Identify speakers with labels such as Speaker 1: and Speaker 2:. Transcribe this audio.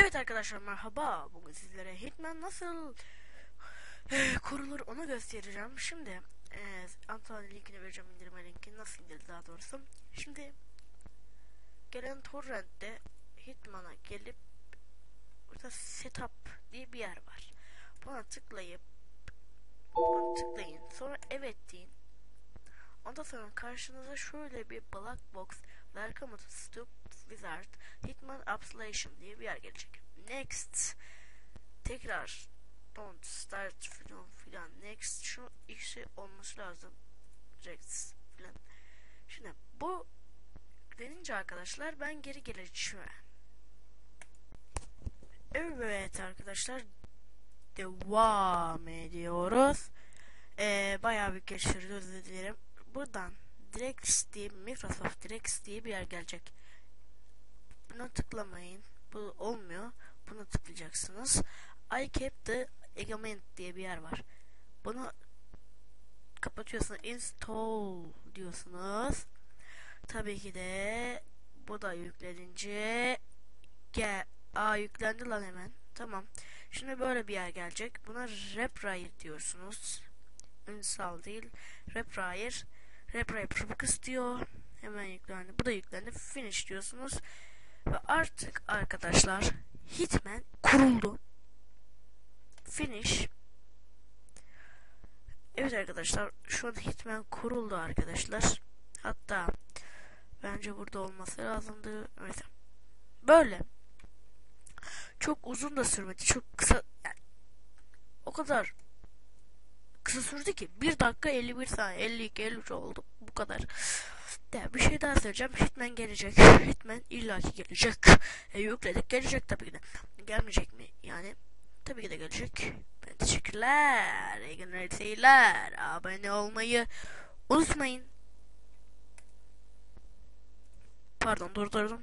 Speaker 1: Evet arkadaşlar merhaba. Bugün sizlere Hitman nasıl e, kurulur onu göstereceğim. Şimdi e, Antalya linkini vereceğim indirme linkini nasıl indirir daha doğrusu. Şimdi gelen torrentte Hitman'a gelip burada setup diye bir yer var. Buna tıklayıp buna tıklayın. Sonra evet deyin. Ondan sonra karşınıza şöyle bir black box Welcome to Stup Wizard Hitman Absolation diye bir yer gelecek. Next. Tekrar don't start filan filan next şu ikisi olması lazım. Rejects filan. Şimdi bu denince arkadaşlar ben geri geleceğim. Evet arkadaşlar devam ediyoruz. Ee, bayağı bir geçiriyoruz özür dilerim. Buradan Direct diye Microsoft Direct diye bir yer gelecek. Buna tıklamayın. Bu olmuyor. Buna tıklayacaksınız. I kept the agreement diye bir yer var. Bunu kapatıyorsunuz. Install diyorsunuz. Tabii ki de bu da yüklenince gel. Aa yüklendi lan hemen. Tamam. Şimdi böyle bir yer gelecek. Buna Reprior diyorsunuz. Install değil. Reprior. Reprior Probux diyor. Hemen yüklendi. Bu da yüklendi. Finish diyorsunuz. Ve artık arkadaşlar Hitman kuruldu. Finish. Evet arkadaşlar şu an Hitman kuruldu arkadaşlar. Hatta bence burada olması lazımdı. Evet. Böyle. Çok uzun da sürmedi. Çok kısa yani, o kadar kısa sürdü ki 1 dakika 51 saniye 52 53 oldu bu kadar. Ya bir şey daha söyleyeceğim. Hitman gelecek. Hitman illaki gelecek. E, yükledik gelecek tabii ki de. Gelmeyecek mi? Yani tabii ki de gelecek. Ben teşekkürler. İyi günler seyirler. Abone olmayı unutmayın. Pardon durdurdum.